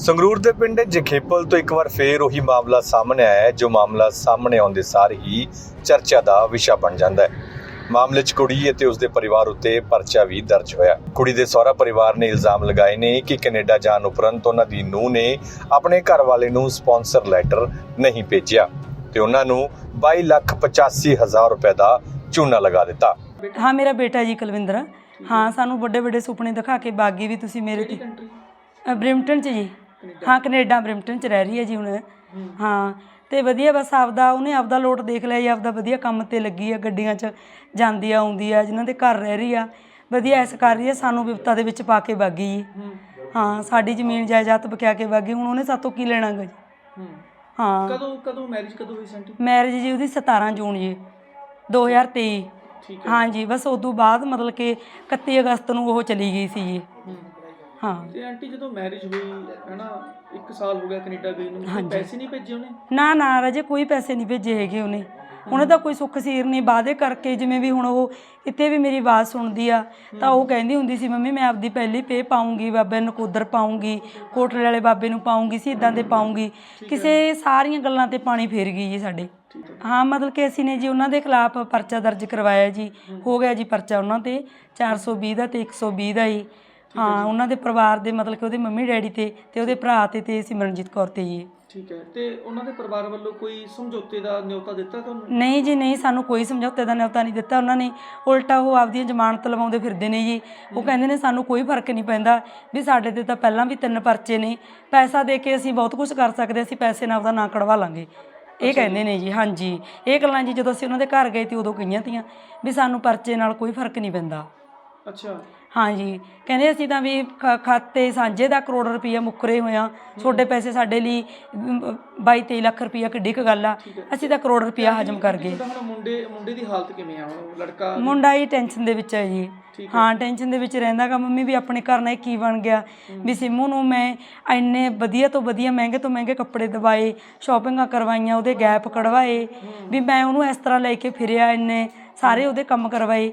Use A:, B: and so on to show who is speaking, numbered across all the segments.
A: ਸੰਗਰੂਰ ਦੇ ਪਿੰਡ ਜਖੇਪਲ ਤੋਂ ਇੱਕ ਵਾਰ ਫੇਰ ਉਹੀ ਮਾਮਲਾ ਸਾਹਮਣੇ ਆਇਆ ਹੈ ਜੋ ਮਾਮਲਾ ਸਾਹਮਣੇ ਆਉਂਦੇ ਸਾਰ ਹੀ ਚਰਚਾ ਦਾ ਵਿਸ਼ਾ ਬਣ ਜਾਂਦਾ ਹੈ। ਮਾਮਲੇ 'ਚ ਕੁੜੀ ਅਤੇ ਉਸਦੇ ਪਰਿਵਾਰ ਉੱਤੇ ਪਰਚਾ ਵੀ ਦਰਜ ਹੋਇਆ ਕੁੜੀ ਦੇ ਸਹੁਰਾ ਪਰਿਵਾਰ ਨੇ ਇਲਜ਼ਾਮ ਲਗਾਏ ਨੇ ਕਿ ਕੈਨੇਡਾ ਜਾਣ ਉਪਰੰਤ ਉਹਨਾਂ ਦੀ ਨੂੰਹ ਨੇ ਆਪਣੇ ਘਰ ਵਾਲੇ ਨੂੰ ਸਪਾਂਸਰ ਲੈਟਰ ਨਹੀਂ ਭੇਜਿਆ ਤੇ ਉਹਨਾਂ ਨੂੰ 22 ਲੱਖ 85 ਹਜ਼ਾਰ ਰੁਪਏ ਦਾ ਚੂਨਾ ਲਗਾ ਦਿੱਤਾ।
B: ਹਾਂ ਮੇਰਾ ਬੇਟਾ ਜੀ ਕੁਲਵਿੰਦਰ। ਹਾਂ ਸਾਨੂੰ ਵੱਡੇ ਵੱਡੇ ਸੁਪਨੇ ਦਿਖਾ ਕੇ ਬਾਗੀ ਵੀ ਤੁਸੀਂ ਮੇਰੇ ਤੇ ਅ, ਬ੍ਰਿਮਟਨ ਚ ਜੀ। ਹਾਂ ਕੈਨੇਡਾ ਬ੍ਰਿਮਟਨ ਚ ਰਹਿ ਰਹੀ ਹੈ ਜੀ ਹੁਣ। ਹਾਂ। ਤੇ ਵਧੀਆ ਬਸ ਆਪਦਾ ਉਹਨੇ ਆਪਦਾ ਲੋਟ ਦੇਖ ਲਿਆ ਜੀ ਆਪਦਾ ਵਧੀਆ ਕੰਮ ਤੇ ਲੱਗੀ ਆ ਗੱਡੀਆਂ 'ਚ ਜਾਂਦੀ ਆ ਆਉਂਦੀ ਆ ਜਿਨ੍ਹਾਂ ਦੇ ਘਰ ਰਹਿ ਰਹੀ ਆ। ਵਧੀਆ ਐਸ ਕਰ ਰਹੀ ਆ ਸਾਨੂੰ ਵਿਪਤਾ ਦੇ ਵਿੱਚ ਪਾ ਕੇ ਬਾਗੀ ਜੀ। ਹਾਂ। ਸਾਡੀ ਜ਼ਮੀਨ ਜਾਇਦਾਦ ਬਕਿਆ ਕੇ ਬਾਗੀ ਹੁਣ ਉਹਨੇ ਸਾਤੋਂ ਕੀ ਲੈਣਾ ਗਾ ਜੀ? ਹਾਂ।
C: ਕਦੋਂ ਕਦੋਂ ਮੈਰਿਜ ਕਦੋਂ ਹੋਈ ਸੈਂਟੀ?
B: ਮੈਰਿਜ ਜੀ ਉਹਦੀ 17 ਜੂਨ ਜੀ 2023
C: ਠੀਕ
B: ਹਾਂ। ਜੀ ਬਸ ਉਦੋਂ ਬਾਅਦ ਮਤਲਬ ਕਿ 31 ਅਗਸਤ ਨੂੰ ਉਹ ਚਲੀ ਗਈ ਸੀ ਜੀ। ਹਾਂ।
C: ਤੇ ਆਂਟੀ ਜਦੋਂ ਮੈਰਿਜ ਹੋਈ ਹੈਨਾ 1 ਸਾਲ ਹੋ ਗਿਆ ਕੈਨੇਡਾ ਗਈ ਨੂੰ ਕੋਈ ਪੈਸੇ ਨਹੀਂ ਭੇਜੇ ਉਹਨੇ?
B: ਨਾ ਨਾ ਰਾਜੇ ਕੋਈ ਪੈਸੇ ਨਹੀਂ ਭੇਜੇ ਹੈਗੇ ਉਹਨੇ। ਉਹਨੇ ਤਾਂ ਕੋਈ ਸੁੱਖ ਸੀਰ ਨਹੀਂ ਵਾਅਦੇ ਕਰਕੇ ਜਿਵੇਂ ਵੀ ਹੁਣ ਉਹ ਕਿਤੇ ਵੀ ਮੇਰੀ ਆਵਾਜ਼ ਸੁਣਦੀ ਆ ਤਾਂ ਉਹ ਕਹਿੰਦੀ ਹੁੰਦੀ ਸੀ ਮੰਮੀ ਮੈਂ ਆਪਦੀ ਪਹਿਲੀ ਪੇ ਪਾਉਂਗੀ ਬਾਬੇ ਨਕੋਦਰ ਪਾਉਂਗੀ ਕੋਟਲੇ ਵਾਲੇ ਬਾਬੇ ਨੂੰ ਪਾਉਂਗੀ ਸਿੱਧਾਂ ਦੇ ਪਾਉਂਗੀ। ਕਿਸੇ ਸਾਰੀਆਂ ਗੱਲਾਂ ਤੇ ਪਾਣੀ ਫੇਰ ਗਈ ਜੀ ਸਾਡੇ। ਹਾਂ। ਮਤਲਬ ਕਿ ਅਸੀਂ ਨੇ ਜੀ ਉਹਨਾਂ ਦੇ ਖਿਲਾਫ ਪਰਚਾ ਦਰਜ ਕਰਵਾਇਆ ਜੀ ਹੋ। ਗਿਆ ਜੀ ਪਰਚਾ ਉਹਨਾਂ ਤੇ 420 ਦਾ ਤੇ 120 ਦਾ ਜੀ ਹਾਂ ਉਹਨਾਂ ਦੇ ਪਰਿਵਾਰ ਦੇ ਮਤਲਬ ਕਿ ਉਹਦੇ ਮੰਮੀ ਡੈਡੀ ਤੇ ਤੇ ਉਹਦੇ ਭਰਾ ਤੇ ਤੇ ਸਿਮਰਨਜੀਤ ਕੌਰ ਤੇ ਜੀ।
C: ਠੀਕ ਹੈ ਤੇ ਉਹਨਾਂ ਦੇ ਪਰਿਵਾਰ ਵੱਲੋਂ ਕੋਈ ਸਮਝੌਤੇ ਦਾ ਨਿਯੋਤਾ ਦਿੱਤਾ ਤੁਹਾਨੂੰ?
B: ਨਹੀਂ ਜੀ ਨਹੀਂ ਸਾਨੂੰ ਕੋਈ ਸਮਝੌਤੇ ਦਾ ਨਿਯੋਤਾ ਨਹੀਂ ਦਿੱਤਾ ਉਹਨਾਂ ਨੇ। ਉਲਟਾ ਉਹ ਆਪਦੀਆਂ ਜ਼ਮਾਨਤ ਲਵਾਉਂਦੇ ਫਿਰਦੇ ਨੇ ਜੀ। ਉਹ ਕਹਿੰਦੇ ਨੇ ਸਾਨੂੰ ਕੋਈ ਫ਼ਰਕ ਨਹੀਂ ਪੈਂਦਾ ਵੀ ਸਾਡੇ ਤੇ ਤਾਂ ਪਹਿਲਾਂ ਵੀ ਤਿੰਨ ਪਰਚੇ ਨੇ। ਪੈਸਾ ਦੇ ਕੇ ਅਸੀਂ ਬਹੁਤ ਕੁਝ ਕਰ ਸਕਦੇ ਅਸੀਂ ਪੈਸੇ ਨਾਲ ਉਹਦਾ ਨਾਂ ਕਢਵਾ ਲਾਂਗੇ। ਇਹ ਕਹਿੰਦੇ ਨੇ ਜੀ ਹਾਂਜੀ। ਇਹ ਗੱਲਾਂ ਜੀ ਜਦੋਂ ਅਸੀਂ ਉਹਨਾਂ ਦੇ ਘਰ ਗਏ ਤੇ ਉਦੋਂ ਕਹੀਆਂ ਤੀਆਂ ਵੀ ਸਾਨੂੰ ਪਰਚੇ ਨਾਲ ਕੋਈ ਫ਼ਰਕ ਨਹੀਂ ਪੈਂਦਾ।
C: ਅੱਛਾ।
B: ਹਾਂਜੀ। ਕਹਿੰਦੇ ਅਸੀਂ ਤਾਂ ਵੀ ਖ- ਖਾਤੇ ਸਾਂਝੇ ਦਾ ਕਰੋੜ ਰੁਪਈਆ ਮੁੱਕਰੇ ਹੋਇਆ ਤੁਹਾਡੇ ਪੈਸੇ ਸਾਡੇ ਲਈ 22 23 ਲੱਖ ਰੁਪਈਆ ਕਿੱਡੀ ਕੁ ਗੱਲ ਆ। ਅਸੀਂ ਤਾਂ ਕਰੋੜ ਰੁਪਈਆ ਹਜਮ ਕਰ ਗਏ।
C: ਤਾਂ ਹੁਣ ਮੁੰਡੇ ਮੁੰਡੇ ਦੀ ਹਾਲਤ ਕਿਵੇਂ ਆ? ਹੁਣ ਲੜਕਾ
B: ਮੁੰਡਾ ਹੀ ਟੈਨਸ਼ਨ ਦੇ ਵਿੱਚ ਹੈ ਜੀ। ਹਾਂ। ਟੈਨਸ਼ਨ ਦੇ ਵਿੱਚ ਰਹਿੰਦਾਗਾ ਮੰਮੀ ਵੀ ਆਪਣੇ ਘਰ ਨਾਲ ਇਹ ਕੀ ਬਣ ਗਿਆ। ਵੀ ਸਿੰਮੂ ਨੂੰ ਮੈਂ ਇੰਨੇ ਵਧੀਆ ਤੋਂ ਵਧੀਆ ਮਹਿੰਗੇ ਤੋਂ ਮਹਿੰਗੇ ਕੱਪੜੇ ਦਵਾਏ ਸ਼ਾਪਿੰਗਾਂ ਕਰਵਾਈਆਂ ਉਹਦੇ ਗੈਪ ਕਢਵਾਏ ਵੀ ਮੈਂ ਉਹਨੂੰ ਇਸ ਤਰ੍ਹਾਂ ਲੈ ਕੇ ਫਿਰਿਆ ਇੰਨੇ ਸਾਰੇ ਉਹਦੇ ਕੰਮ ਕਰਵਾਏ।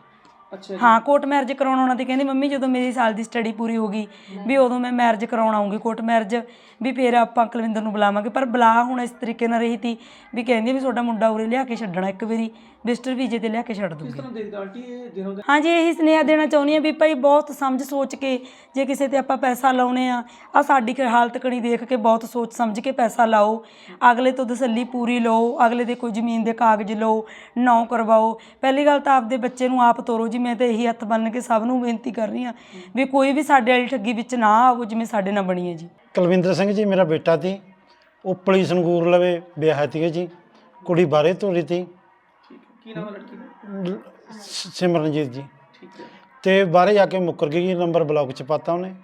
C: ਅੱਛਾ
B: ਹਾਂ ਕੋਰਟ ਮੈਰਿਜ ਕਰਾਉਣ ਆਉਣਾ ਤੇ ਕਹਿੰਦੀ ਮੰਮੀ ਜਦੋਂ ਮੇਰੀ ਸਾਲ ਦੀ ਸਟੱਡੀ ਪੂਰੀ ਹੋ ਗਈ ਵੀ ਉਦੋਂ ਮੈਂ ਮੈਰਿਜ ਕਰਾਉਣ ਆਉਂਗੀ ਕੋਰਟ ਮੈਰਿਜ ਵੀ ਫਿਰ ਆਪਾਂ ਕੁਲਵਿੰਦਰ ਨੂੰ ਬੁਲਾਵਾਂਗੇ। ਪਰ ਬੁਲਾ ਹੁਣ ਇਸ ਤਰੀਕੇ ਨਾਲ ਰਹੀ ਤੀ ਵੀ ਕਹਿੰਦੀ ਵੀ ਤੁਹਾਡਾ ਮੁੰਡਾ ਉਰੇ ਲਿਆ ਕੇ ਛੱਡਣਾ ਇੱਕ ਵਾਰੀ ਵਿਜ਼ਟਰ ਵੀਜ਼ੇ ਤੇ ਲਿਆ ਕੇ ਛੱਡ
C: ਕਿਸ
B: ਦੂੰਗੀ
C: ਤਰ੍ਹਾਂ ਦੇਖਦਾ ਆਂਟੀ ਇਹ ਦਿਨੋਂ ਦਿਨ
B: ਹਾਂਜੀ ਇਹੀ ਸੁਨੇਹਾ ਦੇਣਾ ਚਾਹੁੰਦੀ ਹਾਂ ਵੀ ਭਾਈ ਬਹੁਤ ਸਮਝ ਸੋਚ ਕੇ ਜੇ ਕਿਸੇ ਤੇ ਆਪਾਂ ਪੈਸਾ ਲਾਉਨੇ ਆ ਆ ਸਾਡੀ ਕ- ਹਾਲਤ ਕਣੀ ਦੇਖ ਕੇ ਬਹੁਤ ਸੋਚ ਸਮਝ ਕੇ ਪੈਸਾ ਲਾਓ। ਅਗਲੇ ਤੋਂ ਤਸੱਲੀ ਪੂਰੀ ਲਓ ਅਗਲੇ ਦੇ ਕੋਈ ਜ਼ਮੀਨ ਦੇ ਕਾਗਜ਼ ਲਓ ਨੌ ਕਰਵਾਓ। ਪਹਿਲੀ ਗੱਲ ਤਾਂ ਆਪਦੇ ਬੱਚੇ ਨੂੰ ਆਪ ਤੋਰੋ ਜੀ ਮੈਂ ਤਾਂ ਇਹੀ ਹੱਥ ਬੰਨ ਕੇ ਸਭ ਨੂੰ ਬੇਨਤੀ ਕਰ ਰਹੀ ਹਾਂ ਵੀ ਕੋਈ ਵੀ ਸਾਡੇ ਵਾਲੀ ਠੱਗੀ ਵਿੱਚ ਨਾ ਆਵੋ ਜਿਵੇਂ ਸਾਡੇ ਨਾਲ ਬਣੀ ਹੈ ਜੀ।
D: ਕੁਲਵਿੰਦਰ ਸਿੰਘ ਜੀ ਮੇਰਾ ਬੇਟਾ ਤੀ ਉਪਲੀ ਸੰਗੂਰ ਲਵੇ ਵਿਆਹ ਤੀ ਜੀ। ਕੁੜੀ ਬਾਰੇ ਤੋਰੀ ਤੀ
C: ਕੀ ਨਾਮ ਹੈ ਲੜਕੀ ਦਾ?
D: ਲ- ਸ- ਸਿਮਰਨਜੀਤ ਜੀ।
C: ਠੀਕ ਹੈ।
D: ਤੇ ਬਾਹਰੇ ਜਾ ਕੇ ਮੁੱਕਰ ਗਈ ਜੀ ਨੰਬਰ ਬਲੌਕ ਚ ਪਾਤਾ ਉਹਨੇ।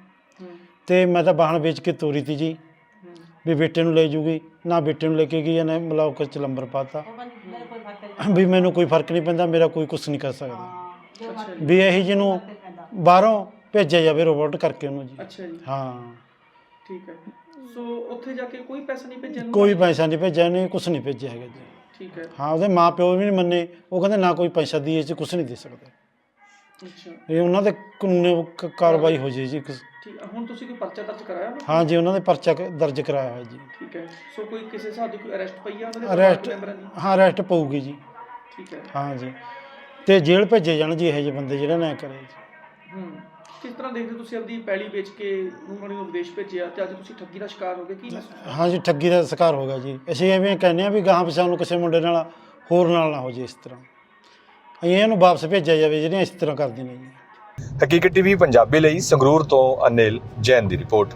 D: ਤੇ ਮੈਂ ਤਾਂ ਵਾਹਣ ਵੇਚ ਕੇ ਤੋਰੀ ਤੀ ਜੀ। ਵੀ ਬੇਟੇ ਨੂੰ ਲੈ ਜੂਗੀ। ਨਾ ਬੇਟੇ ਨੂੰ ਲੈ ਕੇ ਗਈ ਇਹਨੇ ਬਲੌਕ ਚ ਨੰਬਰ ਪਾਤਾ। ਵੀ ਮੈਨੂੰ ਕੋਈ ਫ਼ਰਕ ਨਹੀਂ ਪੈਂਦਾ ਮੇਰਾ ਕੋਈ ਕੁਝ ਨਹੀਂ ਕਰ ਸਕਦਾ। ਵੀ ਇਹੀ ਜਿਹਨੂੰ ਬਾਹਰੋਂ ਭੇਜਿਆ ਜਾਵੇ ਰੋਬੋਟ ਕਰਕੇ ਉਹਨੂੰ ਜੀ।
C: ਅੱਛਾ ਜੀ।
D: ਹਾਂ।
C: ਠੀਕ ਹੈ। ਸੋ ਉੱਥੇ ਜਾ ਕੇ ਕੋਈ ਪੈਸਾ ਨਹੀਂ ਭੇਜਿਆ ਇਹਨੂੰ?
D: ਕੋਈ ਪੈਸਾ ਨਹੀਂ ਭੇਜਿਆ ਨਹੀਂ ਕੁਝ ਨਹੀਂ ਭੇਜਿਆ ਹੈਗਾ ਜੀ।
C: ਠੀਕ ਹੈ।
D: ਹਾਂ ਉਹਦੇ ਮਾਂ ਪਿਓ ਵੀ ਨਹੀਂ ਮੰਨੇ ਉਹ ਕਹਿੰਦੇ ਨਾ ਕੋਈ ਪੈਸਾ ਦੀਏ ਚ ਕੁਝ ਨਹੀਂ ਦੇ ਸਕਦੇ।
C: ਅੱਛਾ।
D: ਇਹ ਉਹਨਾਂ ਦੇ ਕਾਨੂੰਨੀ ਕ- ਕਾਰਵਾਈ ਹੋ ਜੇ ਜੀ ਕੁਛ।
C: ਠੀਕ ਹੈ ਹੁਣ ਤੁਸੀਂ ਕੋਈ ਪਰਚਾ ਦਰਜ ਕਰਾਇਆ ਵਾ?
D: ਹਾਂ ਜੀ ਉਹਨਾਂ ਦੇ ਪਰਚਾ ਕ- ਦਰਜ ਕਰਾਇਆ ਹੋਇਆ ਜੀ।
C: ਠੀਕ ਹੈ। ਸੋ ਕੋਈ ਕਿਸੇ ਹਿਸਾਬ ਦੀ ਕੋਈ ਅਰੈਸਟ ਪਈ ਆ ਉਹਨਾਂ ਦੇ ਮੈਂਬਰਾਂ ਦੀ?
D: ਹਾਂ ਅਰੈਸਟ ਪਊਗੀ ਜੀ।
C: ਠੀਕ ਹੈ।
D: ਹਾਂ ਜੀ। ਤੇ ਜੇਲ੍ਹ ਭੇਜੇ ਜਾਣ ਜੀ ਇਹੋ ਜਿਹੇ ਬੰਦੇ ਜਿਹੜਾ ਨਾ ਕਰੇ ਜੀ।
C: ਹੂੰ ਕਿਸ ਤਰ੍ਹਾਂ ਦੇਖਦੇ ਹੋ ਤੁਸੀਂ ਆਪਦੀ ਪੈਲੀ ਵੇਚ ਕੇ ਨੂੰਹ ਨੂੰ ਵਿਦੇਸ਼ ਭੇਜਿਆ ਤੇ ਅੱਜ ਤੁਸੀਂ ਠੱਗੀ ਦਾ ਸ਼ਿਕਾਰ ਹੋ ਗਏ ਕੀ ਮਹਿਸੂਸ
D: ਹਾਂ ਜੀ ਠੱਗੀ ਦਾ ਸ਼ਿਕਾਰ ਹੋ ਗਿਆ ਜੀ। ਅਸੀਂ ਐਵੇਂ ਕਹਿੰਦੇ ਆ ਵੀ ਗਾਹਾਂ ਪਿਛਾਂ ਨੂੰ ਕਿਸੇ ਮੁੰਡੇ ਨਾਲ ਹੋਰ ਨਾਲ ਨਾ ਹੋ ਜੇ ਇਸ ਤਰ੍ਹਾਂ। ਅਸੀਂ ਇਹਨੂੰ ਵਾਪਸ ਭੇਜਿਆ ਜਾਵੇ ਜਿਹੜੀਆਂ ਇਸ ਤਰ੍ਹਾਂ ਕਰਦੀਆਂ ਨੇ ਜੀ।
A: ਹਕੀਕਤ ਟੀਵੀ ਪੰਜਾਬੀ ਲਈ ਸੰਗਰੂਰ ਤੋਂ ਅਨਿਲ ਜੈਨ ਦੀ ਰਿਪੋਰਟ।